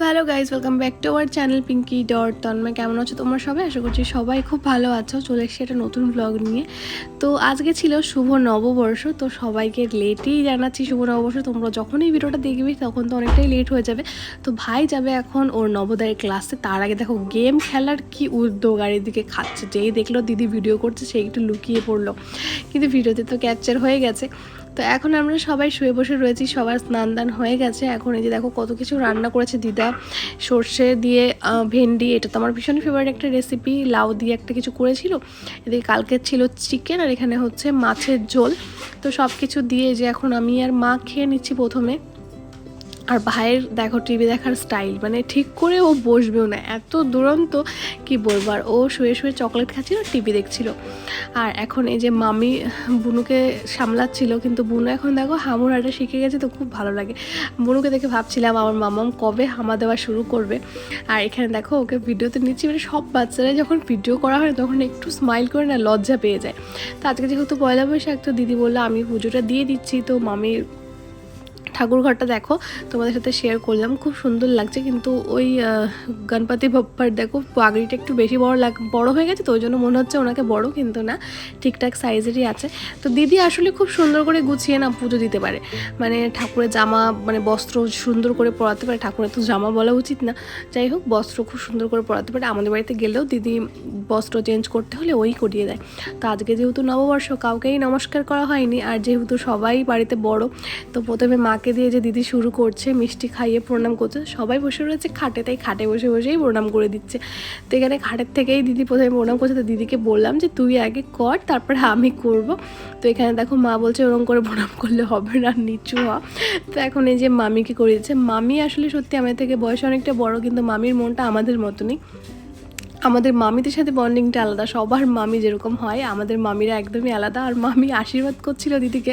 So hello guys welcome back to our channel Pinki dot Tanmay. কেমন আছো তোমরা সবাই? আশা করছি সবাই খুব ভালো আছো। চলে এসেছি একটা নতুন ব্লগ নিয়ে। তো আজকে ছিল শুভ নববর্ষ, তো সবাইকে লেটেই জানাচ্ছি শুভ নববর্ষ। তোমরা যখনই ভিডিওটা দেখবি, তখন তো অনেকটাই লেট হয়ে যাবে। তো ভাই যাবে এখন ওর নবোদয়ের ক্লাসে তার আগে দেখো গেম খেলার কি উদ্যোগ, আর এদিকে খাচ্ছে। যেই দেখল দিদি ভিডিও করছে, সেই একটু লুকিয়ে পড়ল। কিন্তু ভিডিওতে তো ক্যাপচার হয়ে গেছে। তো এখন আমরা সবাই শুয়ে বসে রয়েছি, সবার স্নান দান হয়ে গেছে। এখন এই যে দেখো কত কিছু রান্না করেছে দিদা। সর্ষে দিয়ে ভেন্ডি, এটা তো আমার ভীষণ ফেভারিট একটা রেসিপি লাউ দিয়ে একটা কিছু করেছিল। এদিকে কালকে ছিল চিকেন আর এখানে হচ্ছে মাছের ঝোল। তো সব কিছু দিয়ে যে এখন আমি আর মা খেয়ে নিচ্ছি প্রথমে। আর ভাইয়ের দেখো টিভি দেখার স্টাইল মানে ঠিক করে ও বসবেও না। এত দুরন্ত, কি বলব? আর ও শুয়ে শুয়ে চকলেট খাচ্ছিল টিভি দেখছিল। আর এখন এই যে মামি, বুনুকে সামলাচ্ছিল, কিন্তু বুনু এখন দেখো হামুর হাঁটা শিখে গেছে তো খুব ভালো লাগে। বুনুকে দেখে ভাবছিলাম আমার মামাম কবে হামা দেওয়া শুরু করবে। আর এখানে দেখো ওকে ভিডিওতে নিচ্ছি মানে সব বাচ্চারা যখন ভিডিও করা হয় তখন একটু স্মাইল করে না, লজ্জা পেয়ে যায়। তো আজকে যেহেতু পয়লা বৈশাখ, তো দিদি বলল আমি পুজোটা দিয়ে দিচ্ছি, তো মামির ঠাকুর ঘরটা দেখো, তোমাদের সাথে শেয়ার করলাম। খুব সুন্দর লাগছে, কিন্তু ওই গণপতি বাপ্পার দেখো, পাগড়িটা একটু বেশি বড় লাগ, বড় হয়ে গেছে তো, ওই জন্য মনে হচ্ছে ওনাকে বড়, কিন্তু না, ঠিকঠাক সাইজেরই আছে। তো দিদি আসলে খুব সুন্দর করে গুছিয়ে না পুজো দিতে পারে। মানে ঠাকুরের জামা মানে বস্ত্র সুন্দর করে পরাতে পারে, ঠাকুরের তো জামা বলা উচিত না। যাই হোক, বস্ত্র খুব সুন্দর করে পরাতে পারে। আমাদের বাড়িতে গেলেও দিদি বস্ত্র চেঞ্জ করতে হলে ওই করিয়ে দেয়। তো আজকে যেহেতু নববর্ষ, কাউকেই নমস্কার করা হয়নি। আর যেহেতু সবাই বাড়িতে বড়, তো প্রথমে মাকে দিয়ে যে দিদি শুরু করছে, মিষ্টি খাইয়ে প্রণাম করছে, সবাই বসে রয়েছে খাটে, তাই খাটে বসে বসেই প্রণাম করে দিচ্ছে। তো এখানে খাটের থেকেই দিদি প্রথমে প্রণাম করছে, তো দিদিকে বললাম যে, তুই আগে কর, তারপরে আমি করব। তো এখানে দেখো মা বলছে ওরকম করে প্রণাম করলে হবে না, নিচু হ। তো এখন এই যে মামিকে করে দিচ্ছে মামি আসলে সত্যি আমাদের থেকে বয়স অনেকটা বড়, কিন্তু মামির মনটা আমাদের মতনই। আমাদের মামিদের সাথে বন্ডিংটা আলাদা, সবার মামি যেরকম হয়, আমাদের মামিরা একদমই আলাদা। আর মামি আশীর্বাদ করছিল দিদিকে,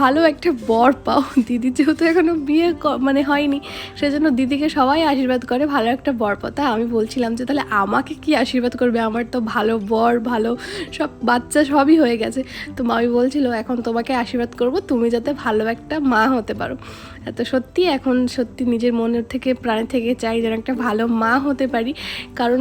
ভালো একটা বর পাও। দিদি যেহেতু এখনও বিয়ে মানে হয়নি, সেজন্য দিদিকে সবাই আশীর্বাদ করে, ভালো একটা বর পাও। তা আমি বলছিলাম যে, তাহলে আমাকে কি আশীর্বাদ করবে? আমার তো ভালো বর, ভালো সব বাচ্চা সবই হয়ে গেছে। তো মামি বলছিল, এখন তোমাকে আশীর্বাদ করব, তুমি যাতে ভালো একটা মা হতে পারো। তো সত্যি, এখন সত্যি নিজের মনের থেকে, প্রাণের থেকে চাই যেন একটা ভালো মা হতে পারি। কারণ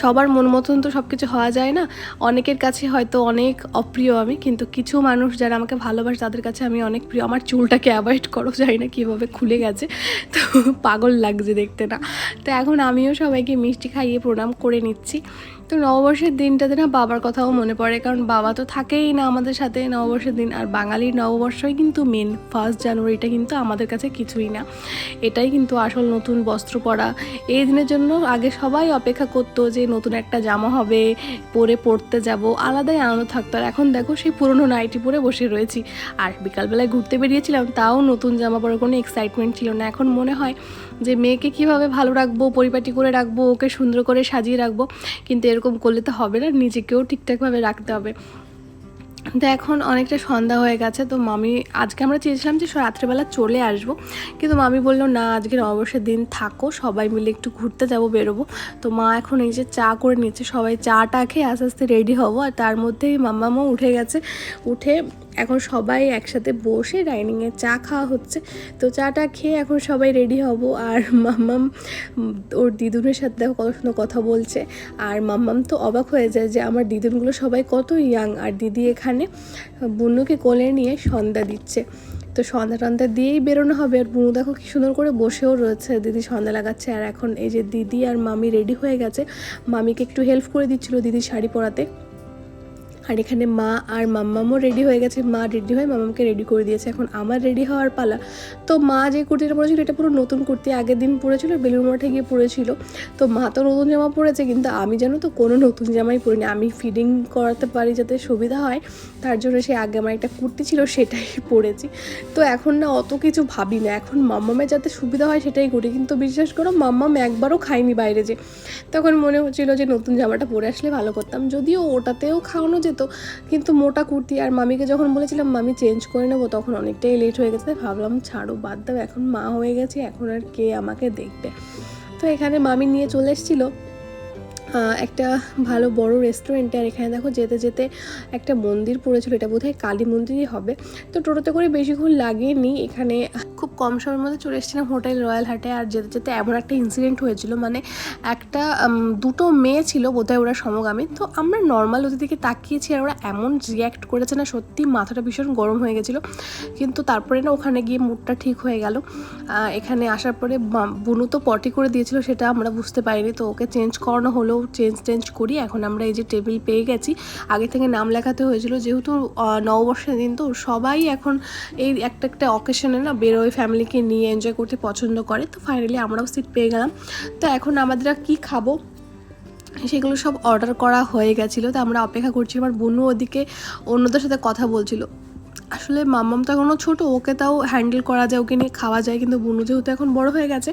সবার মন মতন তো সব কিছু হওয়া যায় না। অনেকের কাছে হয়তো অনেক অপ্রিয় আমি, কিন্তু কিছু মানুষ যারা আমাকে ভালোবাসে, তাদের কাছে আমি অনেক প্রিয়। আমার চুলটাকে অ্যাভয়েড করো যাই না কীভাবে খুলে গেছে। তো পাগল লাগছে দেখতে না। তো এখন আমিও সবাইকে মিষ্টি খাইয়ে প্রণাম করে নিচ্ছি। তো নববর্ষের দিনটাতে না বাবার কথাও মনে পড়ে, কারণ বাবা তো থাকেই না আমাদের সাথে নববর্ষের দিন। আর বাঙালির নববর্ষই কিন্তু মেন ফার্স্ট জানুয়ারিটা কিন্তু আমাদের কাছে কিছুই না। এটাই কিন্তু আসল নতুন বস্ত্র পরা। এই দিনের জন্য আগে সবাই অপেক্ষা করতো যে নতুন একটা জামা হবে, পরে পড়তে যাব, আলাদাই আনন্দ থাকতো। আর এখন দেখো সেই পুরনো নাইটি পরে বসে রয়েছি। আর বিকালবেলায় ঘুরতে বেরিয়েছিলাম, তাও নতুন জামা পরার কোনো এক্সাইটমেন্ট ছিল না। এখন মনে হয় যে মেয়েকে কীভাবে ভালো রাখব, পরিপাটি করে রাখব, ওকে সুন্দর করে সাজিয়ে রাখব। কিন্তু এরকম করলে তো হবে না, নিজেকেও ঠিকঠাকভাবে রাখতে হবে। তো এখন অনেকটা সন্ধ্যা হয়ে গেছে, তো মামি, আজকে আমরা চেয়েছিলাম যে রাত্রেবেলা চলে আসব, কিন্তু মামি বলল, না আজকে অবশ্যই দিন থাকো, সবাই মিলে একটু ঘুরতে যাব, বেরোবো। তো মা এখন এই যে চা করে নিচ্ছে, সবাই চাটা খেয়ে আস্তে আস্তে রেডি হব, আর তার মধ্যেই মাম্মামও উঠে গেছে, উঠে এখন সবাই একসাথে বসে ডাইনিংয়ে চা খাওয়া হচ্ছে। তো চাটা খেয়ে এখন সবাই রেডি হব। আর মাম্মাম, ওর দিদুনের সাথে দেখো কত সুন্দর কথা বলছে। আর মাম্মাম তো অবাক হয়ে যায় যে আমার দিদুনগুলো সবাই কত ইয়াং আর দিদি এখানে বুনুকে কোলে নিয়ে সন্ধ্যা দিচ্ছে। তো সন্ধ্যা টন্ধ্যা দিয়েই বেরোনো হবে। আর বুনু দেখো কি সুন্দর করে বসেও রয়েছে। দিদি সন্ধ্যা লাগাচ্ছে। আর এখন এই যে দিদি আর মামি রেডি হয়ে গেছে। মামিকে একটু হেল্প করে দিচ্ছিল দিদি শাড়ি পরাতে। আর এখানে মা আর মাম্মামও রেডি হয়ে গেছে। মা রেডি হয়ে মামামকে রেডি করে দিয়েছে। এখন আমার রেডি হওয়ার পালা। তো মা যে কুর্তিটা পরেছিল, এটা পুরো নতুন কুর্তি। আগের দিন পরেছিল বেলুর মাঠে গিয়ে পরেছিল। তো মা তো নতুন জামা পরেছে, কিন্তু আমি জানো তো কোনো নতুন জামাই পরিনি। আমি ফিডিং করাতে পারি যাতে সুবিধা হয়, তার জন্য সে আগে আমার একটা কুর্তি ছিল, সেটাই পরেছি। তো এখন না অত কিছু ভাবি না। এখন মাম্মামের যাতে সুবিধা হয়, সেটাই করি। কিন্তু বিশ্বাস করো, মাম্মাম একবারও খাইনি বাইরে যে। তখন মনে হচ্ছিল যে নতুন জামাটা পরে আসলে ভালো করতাম। যদিও ওটাতেও খাওয়ানো যেত কিন্তু মোটা কুর্তি আর মামিকে যখন বলেছিলাম, মামি চেঞ্জ করে নেব, তখন অনেকটাই লেট হয়ে গেছে। ভাবলাম, ছাড়ো, বাদ দাও, এখন মা হয়ে গেছে, এখন আর কে আমাকে দেখবে? তো এখানে মামি নিয়ে চলে এসেছিল। একটা ভালো বড় রেস্টুরেন্টে আর এখানে দেখো যেতে যেতে একটা মন্দির পড়েছিল, এটা বোধহয় কালী মন্দিরই হবে। তো টোটোতে করে বেশিক্ষণ লাগেনি, এখানে খুব কম সময়ের মধ্যে চলে এসেছিলাম হোটেল রয়্যাল হাটে। আর যেতে যেতে এমন একটা ইনসিডেন্ট হয়েছিল মানে একটা দুটো মেয়ে ছিল বোধহয় ওরা সমগামী। তো আমরা নর্মাল ওদের দিকে তাকিয়েছি আর ওরা এমন রিয়্যাক্ট করেছে না, সত্যি মাথাটা ভীষণ গরম হয়ে গেছিল। কিন্তু তারপরে না ওখানে গিয়ে মুডটা ঠিক হয়ে গেল। এখানে আসার পরে বুনু তো পটি করে দিয়েছিল, সেটা আমরা বুঝতে পারিনি। তো ওকে চেঞ্জ করানো হলো চেঞ্জ টেঞ্জ করি। এখন আমরা এই যে টেবিল পেয়ে গেছি। আগে থেকে নাম লেখাতে হয়েছিল। যেহেতু নববর্ষের দিন তো সবাই এখন এই একটা একটা অকেশনে না বেরোয় ফ্যামিলিকে নিয়ে এনজয় করতে পছন্দ করে। তো ফাইনালি আমরাও সিট পেয়ে গেলাম। তো এখন আমাদের কী খাব? সেগুলো সব অর্ডার করা হয়ে গেছিল। তো আমরা অপেক্ষা করছি। আমার বুনু ওদিকে অন্যদের সাথে কথা বলছিল। আসলে মাম্মাম তো এখনও ছোটো, ওকে তাও হ্যান্ডেল করা যায়, ওকে নিয়ে খাওয়া যায়, কিন্তু বুনু যেহেতু এখন বড় হয়ে গেছে,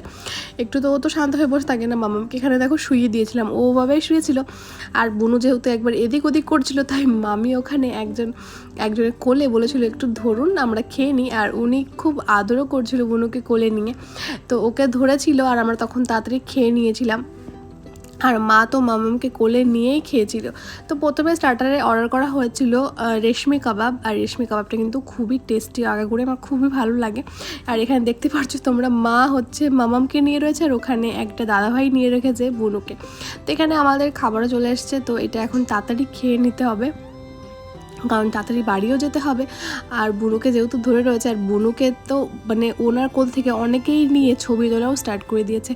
একটু তো ও তো শান্ত হয়ে বসে থাকে না। মাম্মামকে এখানে দেখো শুয়ে দিয়েছিলাম, ও ওভাবেই শুয়েছিল। আর বুনু যেহেতু একবার এদিক ওদিক করছিল, তাই মামি ওখানে একজন, একজনের কোলে বলেছিল, একটু ধরুন, আমরা খেয়ে নিই। আর উনি খুব আদরও করছিল বুনুকে কোলে নিয়ে। তো ওকে ধরেছিল, আর আমরা তখন তাড়াতাড়ি খেয়ে নিয়েছিলাম। আর মা তো মামামকে কোলে নিয়েই খেয়েছিল। তো প্রথমে স্টার্টারে অর্ডার করা হয়েছিল রেশমি কাবাব। আর রেশমি কাবাবটা কিন্তু খুবই টেস্টি আগাগুড়ে আমার খুবই ভালো লাগে। আর এখানে দেখতে পাচ্ছ তোমরা, মা হচ্ছে মামামকে নিয়ে রয়েছে আর ওখানে একটা দাদাভাই নিয়ে রেখেছে বুনুকে। তো এখানে আমাদের খাবারও চলে এসছে, তো এটা এখন তাড়াতাড়ি খেয়ে নিতে হবে। কারণ তাড়াতাড়ি বাড়িও যেতে হবে। আর বুনুকে যেহেতু ধরে রয়েছে, আর বুনুকে তো মানে ওনার কোল থেকে অনেকেই নিয়ে ছবি তোলাও স্টার্ট করে দিয়েছে।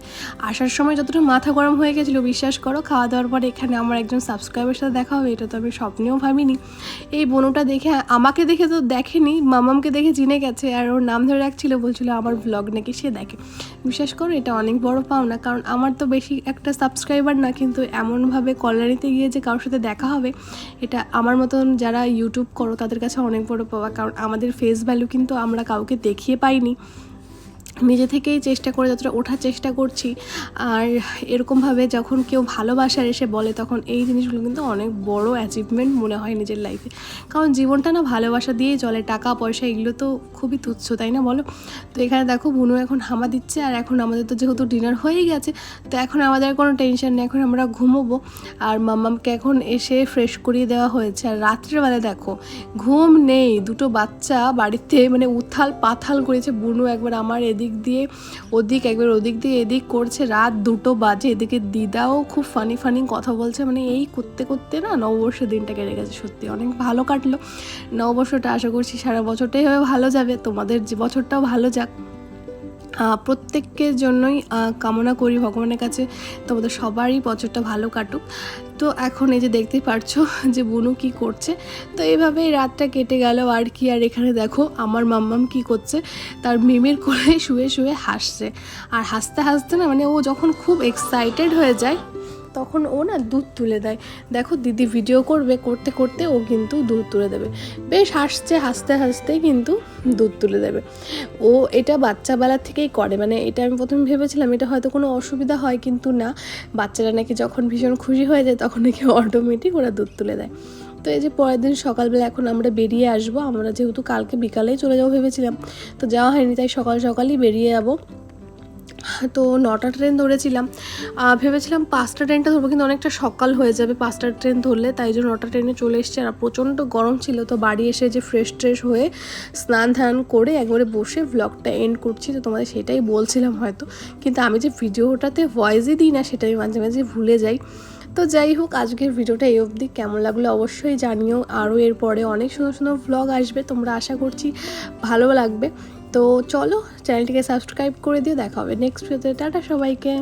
আসার সময় যতটা মাথা গরম হয়ে গেছিল, বিশ্বাস করো, খাওয়া দাওয়ার পরে এখানে আমার একজন সাবস্ক্রাইবের সাথে দেখা হবে, এটা তো আমি স্বপ্নেও ভাবিনি। এই বনুটা দেখে, আমাকে দেখে তো দেখেনি, মামামকে দেখে চিনে গেছে, আর ওর নাম ধরে রাখছিল, বলছিল আমার ব্লগ নাকি সে দেখে। বিশ্বাস করো, এটা অনেক বড় পাওনা, কারণ আমার তো বেশি একটা সাবস্ক্রাইবার না, কিন্তু এমনভাবে কল্যাণীতে গিয়ে যে কারোর সাথে দেখা হবে, এটা আমার মতন যারা ইউটিউব করো, তাদের কাছে অনেক বড় পাওয়া। কারণ আমাদের ফেস ভ্যালু কিন্তু আমরা কাউকে দেখিয়ে পাইনি। নিজে থেকেই চেষ্টা করে যতটা ওঠার চেষ্টা করছি, আর এরকমভাবে যখন কেউ ভালোবাসার এসে বলে, তখন এই জিনিসগুলো কিন্তু অনেক বড় অ্যাচিভমেন্ট মনে হয় নিজের লাইফে কারণ জীবনটা না ভালোবাসা দিয়েই চলে, টাকা, পয়সা, এগুলো তো খুবই তুচ্ছ, তাই না বলো? তো এখানে দেখো, বুনু এখন হামা দিচ্ছে, আর এখন আমাদের তো যেহেতু ডিনার হয়েই গেছে, তো এখন আমাদের কোনো টেনশন নেই, এখন আমরা ঘুমোবো। আর মাম্মামকে এখন এসে ফ্রেশ করিয়ে দেওয়া হয়েছে। আর রাত্রেবেলা দেখো, ঘুম নেই, দুটো বাচ্চা বাড়িতে মানে উথাল পাথাল করেছে, বুনু একবার আমার এদিক দিয়ে, ওদিক, একবার ওদিক দিয়ে, এদিক করছে, রাত দুটো বাজে, এদিকে দিদাও খুব ফানি ফানি কথা বলছে মানে এই করতে করতে না নববর্ষের দিনটা কেটে গেছে সত্যি, অনেক ভালো কাটলো। নববর্ষটা আশা করছি সারা বছরটাই ভালো যাবে, তোমাদের যে বছরটাও ভালো যাক। প্রত্যেকের জন্যই কামনা করি ভগবানের কাছে, তোমাদের সবারই বছরটা ভালো কাটুক। তো এখন এই যে দেখতে পারছ যে বুনু কি করছে। তো এইভাবেই রাতটা কেটে গেল আর কি, আর এখানে দেখো আমার মাম্মাম কি করছে, তার মেমের কোলে শুয়ে শুয়ে হাসছে। আর হাসতে হাসতে না মানে ও যখন খুব এক্সাইটেড হয়ে যায় তখন ও না দুধ তুলে দেয়। দেখো দিদি ভিডিও করবে, করতে করতে ও কিন্তু দুধ তুলে দেবে। বেশ হাসছে, হাসতে হাসতে কিন্তু দুধ তুলে দেবে। ও এটা বাচ্চাবেলা থেকেই করে। মানে এটা আমি প্রথমে ভেবেছিলাম, এটা হয়তো কোনো অসুবিধা হয়, কিন্তু না। বাচ্চারা নাকি যখন ভীষণ খুশি হয়ে যায়, তখন নাকি অটোমেটিক ওরা দুধ তুলে দেয়। তো এই যে পরের দিন সকালবেলা এখন আমরা বেরিয়ে আসব। আমরা যেহেতু কালকে বিকালেই চলে যাব ভেবেছিলাম, তো যাওয়া হয়নি, তাই সকাল সকালই বেরিয়ে যাব। তো নটা ট্রেন ধরেছিলাম। ভেবেছিলাম পাঁচটা ট্রেনটা ধরবো, কিন্তু অনেকটা সকাল হয়ে যাবে পাঁচটা ট্রেন ধরলে, তাই জন্য নটা ট্রেনে চলে এসছে। আর প্রচণ্ড গরম ছিল, তো বাড়ি এসে যে ফ্রেশ ট্রেশ হয়ে স্নান ধান করে একবারে বসে ভ্লগটা এন্ড করছি। তো তোমাদের সেটাই বলছিলাম হয়তো, কিন্তু আমি যে ভিডিওটাতে ভয়েসই দিই না, সেটা আমি মাঝে মাঝে ভুলে যাই। তো যাই হোক, আজকের ভিডিওটা এই অবধি। কেমন লাগল অবশ্যই জানিও। আরও এরপরে অনেক সুন্দর সুন্দর ভ্লগ আসবে, তোমরা আশা করছি ভালো লাগবে। তো চলো চ্যানেলটিকে সাবস্ক্রাইব করে দিও দেখা হবে নেক্সট ভিডিওতে টাটা সবাইকে।